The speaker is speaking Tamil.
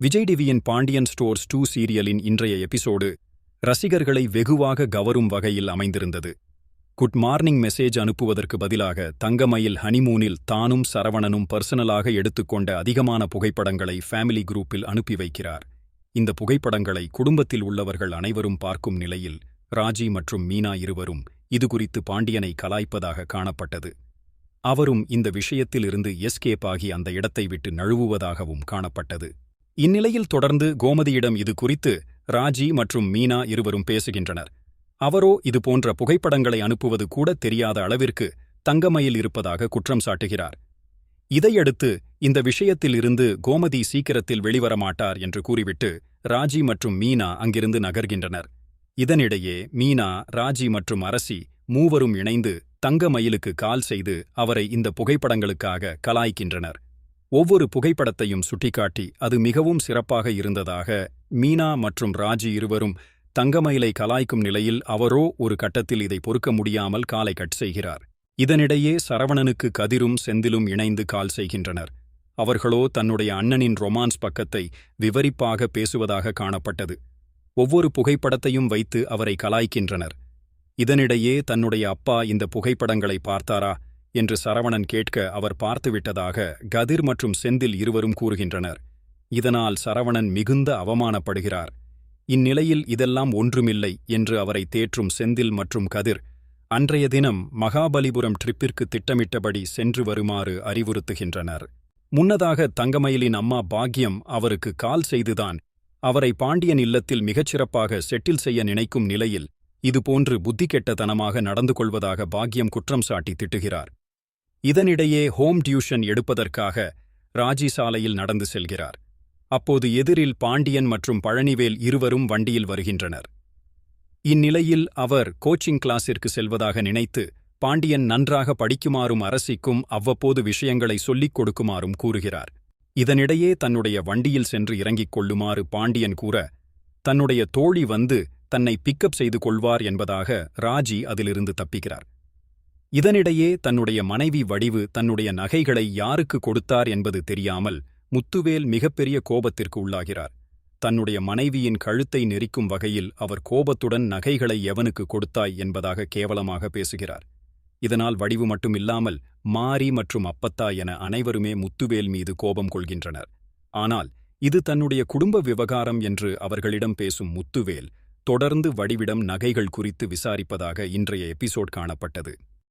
விஜய் டிவியின் பாண்டியன் ஸ்டோர்ஸ் டூ சீரியலின் இன்றைய எபிசோடு ரசிகர்களை வெகுவாக கவரும் வகையில் அமைந்திருந்தது. குட் மார்னிங் மெசேஜ் அனுப்புவதற்கு பதிலாக தங்கமயில் ஹனிமூனில் தானும் சரவணனும் பர்சனலாக எடுத்துக்கொண்ட அதிகமான புகைப்படங்களை ஃபேமிலி குரூப்பில் அனுப்பி வைக்கிறார். இந்த புகைப்படங்களை குடும்பத்தில் உள்ளவர்கள் அனைவரும் பார்க்கும் நிலையில் ராஜி மற்றும் மீனா இருவரும் இதுகுறித்து பாண்டியனை கலாய்ப்பதாக காணப்பட்டது. அவரும் இந்த விஷயத்திலிருந்து எஸ்கேப் ஆகி அந்த இடத்தை விட்டு நழுவுவதாகவும் காணப்பட்டது. இந்நிலையில் தொடர்ந்து கோமதியிடம் இது குறித்து ராஜி மற்றும் மீனா இருவரும் பேசுகின்றனர். அவரோ இது போன்ற புகைப்படங்களை அனுப்புவது கூட தெரியாத அளவிற்கு தங்கமயில் இருப்பதாக குற்றம் சாட்டுகிறார். இதையடுத்து இந்த விஷயத்தில் இருந்து கோமதி சீக்கிரத்தில் வெளிவரமாட்டார் என்று கூறிவிட்டு ராஜி மற்றும் மீனா அங்கிருந்து நகர்கின்றனர். இதனிடையே மீனா ராஜி மற்றும் அரசி மூவரும் இணைந்து தங்கமயிலுக்கு கால் செய்து அவரை இந்த புகைப்படங்களுக்காக கலாய்க்கின்றனர். ஒவ்வொரு புகைப்படத்தையும் சுட்டிக்காட்டி அது மிகவும் சிறப்பாக இருந்ததாக மீனா மற்றும் ராஜி இருவரும் தங்கமயிலை கலாய்க்கும் நிலையில் அவரோ ஒரு கட்டத்தில் இதை பொறுக்க முடியாமல் காலை கட் செய்கிறார். இதனிடையே சரவணனுக்கு கதிரும் செந்திலும் இணைந்து கால் செய்கின்றனர். அவர்களோ தன்னுடைய அண்ணனின் ரொமான்ஸ் பக்கத்தை விவரிப்பாக பேசுவதாக காணப்பட்டது. ஒவ்வொரு புகைப்படத்தையும் வைத்து அவரை கலாய்க்கின்றனர். இதனிடையே தன்னுடைய அப்பா இந்த புகைப்படங்களை பார்த்தாரா? என்று சரவணன் கேட்க அவர் பார்த்துவிட்டதாக கதிர் மற்றும் செந்தில் இருவரும் கூறுகின்றனர். இதனால் சரவணன் மிகுந்த அவமானப்படுகிறார். இந்நிலையில் இதெல்லாம் ஒன்றுமில்லை என்று அவரை தேற்றும் செந்தில் மற்றும் கதிர் அன்றைய தினம் மகாபலிபுரம் ட்ரிப்பிற்கு திட்டமிட்டபடி சென்று வருமாறு அறிவுறுத்துகின்றனர். முன்னதாக தங்கமயிலின் அம்மா பாக்யம் அவருக்கு கால் செய்துதான் அவரை பாண்டியன் இல்லத்தில் மிகச்சிறப்பாக செட்டில் செய்ய நினைக்கும் நிலையில் இதுபோன்று புத்திகெட்டத்தனமாக நடந்து கொள்வதாக பாக்யம் குற்றம் சாட்டி திட்டுகிறார். இதனிடையே ஹோம் டியூஷன் எடுப்பதற்காக ராஜி சாலையில் நடந்து செல்கிறார். அப்போது எதிரில் பாண்டியன் மற்றும் பழனிவேல் இருவரும் வண்டியில் வருகின்றனர். இந்நிலையில் அவர் கோச்சிங் கிளாஸிற்கு செல்வதாக நினைத்து பாண்டியன் நன்றாக படிக்குமாறும் அரசிக்கும் அவ்வப்போது விஷயங்களை சொல்லிக் கொடுக்குமாறும் கூறுகிறார். இதனிடையே தன்னுடைய வண்டியில் சென்று இறங்கிக் கொள்ளுமாறு பாண்டியன் கூற தன்னுடைய தோழி வந்து தன்னை பிக்கப் செய்து கொள்வார் என்பதாக ராஜி அதிலிருந்து தப்பிக்கிறார். இதனிடையே தன்னுடைய மனைவி வடிவு தன்னுடைய நகைகளை யாருக்கு கொடுத்தார் என்பது தெரியாமல் முத்துவேல் மிகப்பெரிய கோபத்திற்கு உள்ளாகிறார். தன்னுடைய மனைவியின் கழுத்தை நெரிக்கும் வகையில் அவர் கோபத்துடன் நகைகளை எவனுக்கு கொடுத்தாய் என்பதாக கேவலமாக பேசுகிறார். இதனால் வடிவு மட்டுமில்லாமல் மாரி மற்றும் அப்பத்தா என அனைவருமே முத்துவேல் மீது கோபம் கொள்கின்றனர். ஆனால் இது தன்னுடைய குடும்ப விவகாரம் என்று அவர்களிடம் பேசும் முத்துவேல் தொடர்ந்து வடிவிடம் நகைகள் குறித்து விசாரிப்பதாக இன்றைய எபிசோட் காணப்பட்டது.